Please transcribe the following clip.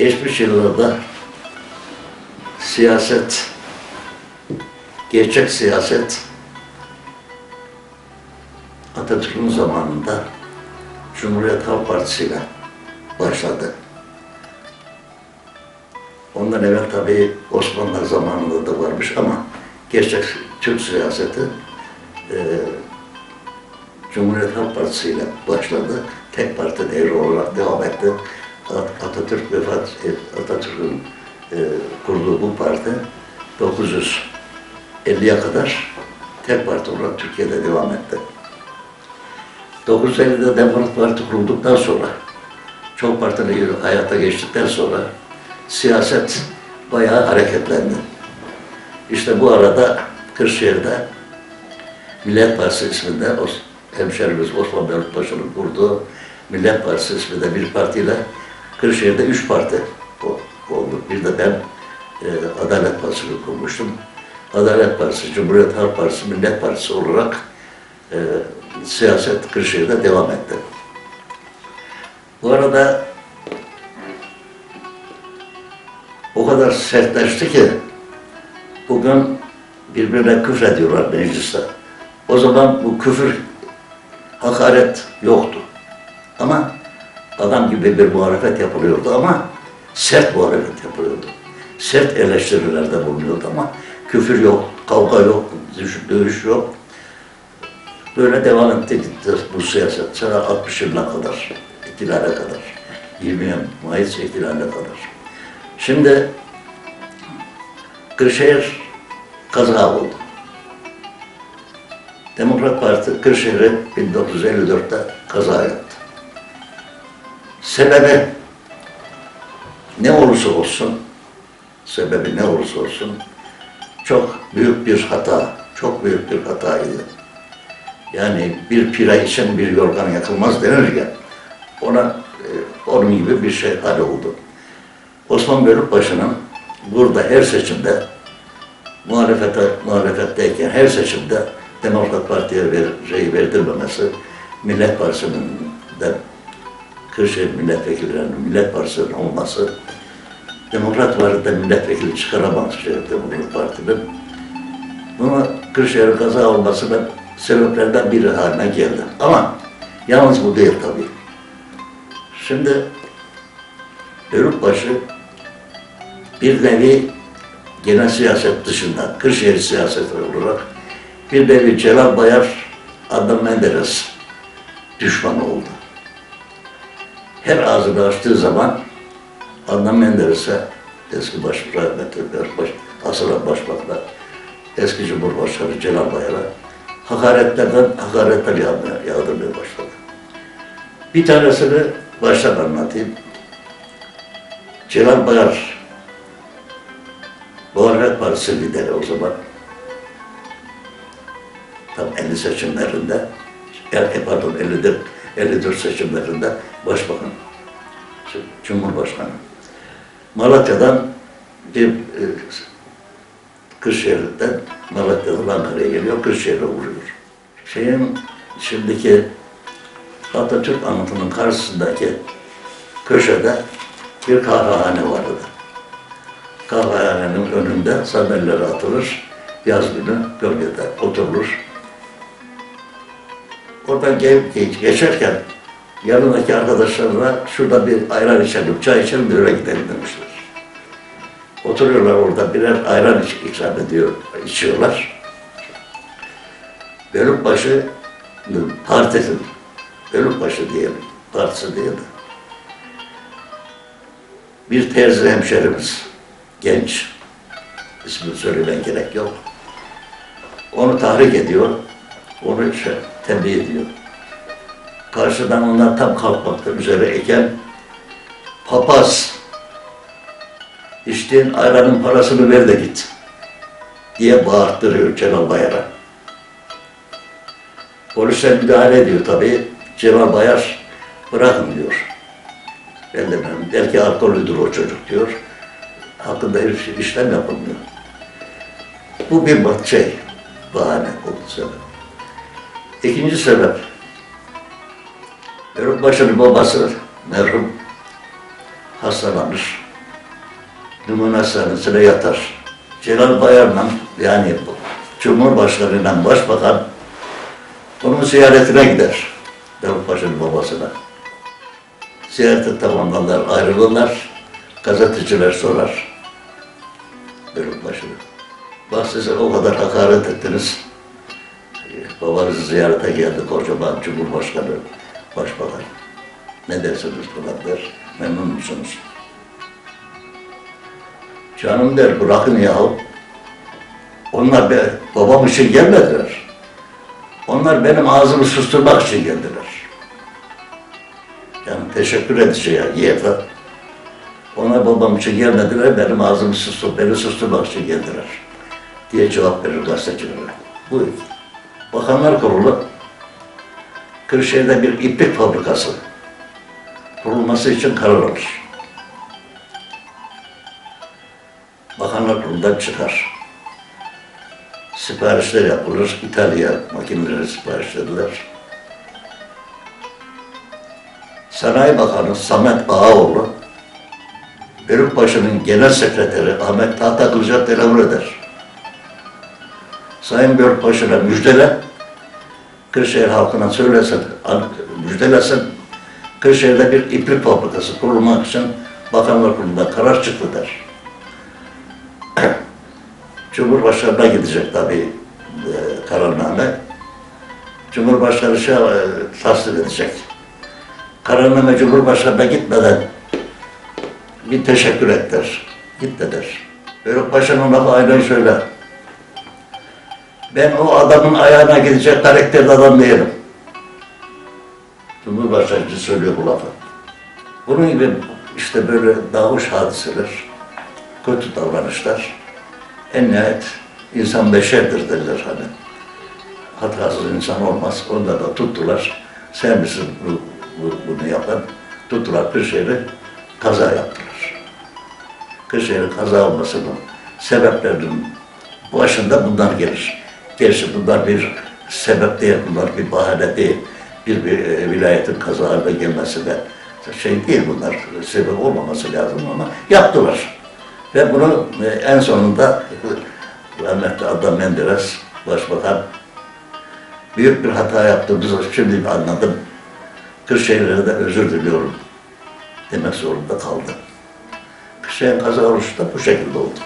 geçmiş yıllarda siyaset, gerçek siyaset Atatürk'ün zamanında Cumhuriyet Halk Partisi ile başladı. Ondan evvel tabii Osmanlı zamanında da varmış ama gerçek Türk siyaseti e, Cumhuriyet Halk Partisi ile başladı. Tek parti devri olarak devam etti. At- Atatürk vefat et- Atatürk'ün e, kurduğu bu parti 950'ye kadar tek parti olarak Türkiye'de devam etti. 950'de Demokrat Parti kurulduktan sonra çok partili hayata geçtikten sonra siyaset bayağı hareketlendi. İşte bu arada Kırşehir'de Millet Partisi isminde hemşerimiz Osman Bölükbaşı'nın kurduğu Millet Partisi isminde bir partiyle Kırşehir'de üç parti oldu. Bir de ben e, Adalet Partisi'ni kurmuştum. Adalet Partisi, Cumhuriyet Halk Partisi, Millet Partisi olarak e, siyaset Kırşehir'de devam etti. Bu arada o kadar sertleşti ki bugün birbirine küfür ediyorlar mecliste. O zaman bu küfür, hakaret yoktu. Ama adam gibi bir muhalefet yapılıyordu ama sert muhalefet yapılıyordu. Sert eleştirilerde bulunuyordu ama küfür yok, kavga yok, dövüş- yok. Böyle devam etti gitti bu siyaset. Sene 60 yılına kadar, ihtilale kadar. 20 Mayıs ihtilaline kadar. Şimdi Kırşehir kaza oldu. Demokrat Parti Kırşehir'i 1954'te kaza yaptı. Sebebi ne olursa olsun, sebebi ne olursa olsun çok büyük bir hata, çok büyük bir hataydı. Yani bir pira için bir yorgan yakılmaz denir ya, ona e, onun gibi bir şey hal oldu. Osman Bölükbaşı'nın burada her seçimde muhalefete, muhalefetteyken her seçimde Demokrat Parti'ye ver, şey verdirmemesi, Millet Partisi'nin de Kırşehir milletvekillerinin Millet Partisi'nin olması, Demokrat Parti'de milletvekili çıkaramaz şey, Demokrat Parti'nin. Bunu Kırşehir'in kaza olmasının sebeplerinden biri haline geldi. Ama yalnız bu değil tabii. Şimdi Bölükbaşı bir nevi genel siyaset dışında, Kırşehir siyaseti olarak bir nevi Celal Bayar, Adnan Menderes düşmanı oldu. Her ağzını açtığı zaman Adnan Menderes'e eski baş, rahmetli baş, asılan başbakan'a, eski Cumhurbaşkanı Celal Bayar'a hakaretlerden hakaretler yağmaya, yağdırmaya başladı. Bir tanesini baştan anlatayım. Celal Bayar, Muhalefet Partisi lideri o zaman. Tam 50 seçimlerinde, e, pardon 54, 54 seçimlerinde başbakan, Cumhurbaşkanı. Malatya'dan bir e, Kırşehir'den Malatya'dan Ankara'ya geliyor, Kırşehir'e vuruyor. Şeyin şimdiki Atatürk anıtının karşısındaki köşede bir kahvehane vardı. Kahvehanenin önünde sandalyeler atılır, yaz günü gölgede oturulur. Oradan ge- ge- geçerken yanındaki arkadaşlarına şurada bir ayran içelim, çay içelim, öyle gidelim demişler. Oturuyorlar orada birer ayran iç, ikram ediyor, içiyorlar. Bölükbaşı partinin, Bölükbaşı diyelim, partisi diye de. Bir terzi hemşerimiz, genç, ismini söylemeye gerek yok. Onu tahrik ediyor, onu şey, tembih ediyor. Karşıdan onlar tam kalkmakta üzere iken, papaz, içtiğin ayranın parasını ver de git diye bağırttırıyor Celal Bayar'a. Polisler müdahale ediyor tabii. Celal Bayar bırakın diyor. Ben de ben, belki alkollüdür o çocuk diyor. Hakkında hiçbir işlem yapılmıyor. Bu bir şey, bahane oldu sebep. İkinci sebep, Bölükbaşı'nın babası merhum hastalanır. Ümumi Hastanesi'ne yatar. Celal Bayar'la yani Cumhurbaşkanı'yla Başbakan onun ziyaretine gider. Davutpaşa'nın babasına. Ziyareti tamamlarlar, ayrılırlar. Gazeteciler sorar. Bölükbaşı'na. Bak size o kadar hakaret ettiniz. Babanızı ziyarete geldi kocaman Cumhurbaşkanı, Başbakan. Ne dersiniz der. Memnun musunuz? Canım der bırakın yahu. Onlar be, babam için gelmediler. Onlar benim ağzımı susturmak için geldiler. Yani teşekkür edeceği yeter. Ona babam için gelmediler, benim ağzımı sustur, beni susturmak için geldiler. Diye cevap verir gazetecilere. Buyur. Bakanlar Kurulu, Kırşehir'de bir iplik fabrikası kurulması için karar alır. Bakanlar Kurulu'ndan çıkar. Siparişler yapılır. İtalya makineleri sipariş edilir. Sanayi Bakanı Samet Bağaoğlu, Bölükbaşı'nın genel sekreteri Ahmet Tahtaklıca telefon eder. Sayın Bölükbaşı'na müjdele, Kırşehir halkına söylesin, müjdelesin, Kırşehir'de bir iplik fabrikası kurulmak için Bakanlar Kurulu'nda karar çıktı der. Cumhurbaşkanı'na gidecek tabii e, kararname. Cumhurbaşkanı şey, e, tasdik edecek. Kararname Cumhurbaşkanı'na gitmeden bir teşekkür et der. Git de der. Bölükbaşı'nın lafı aynen şöyle. Ben o adamın ayağına gidecek karakterde adam değilim. Cumhurbaşkanı söylüyor bu lafı. Bunun gibi işte böyle davranış hadiseler, kötü davranışlar, en nihayet insan beşerdir derler hani. Hatasız insan olmaz. Onda da tuttular. Sen misin bu, bu- bunu yapan? Tuttular Kırşehir'i kaza yaptılar. Kırşehir'in kaza olmasının sebeplerinin başında bunlar gelir. Gerçi bunlar bir sebep değil, bunlar bir bahane değil. Bir, bir e, vilayetin kaza haline gelmesi de şey değil bunlar, sebep olmaması lazım ama yaptılar. Ve bunu e, en sonunda rahmetli Adnan Menderes, Başbakan, büyük bir hata yaptığımızı şimdi anladım. Kırşehir'e de özür diliyorum demek zorunda kaldı. Kırşehir kaza oluşu da bu şekilde oldu.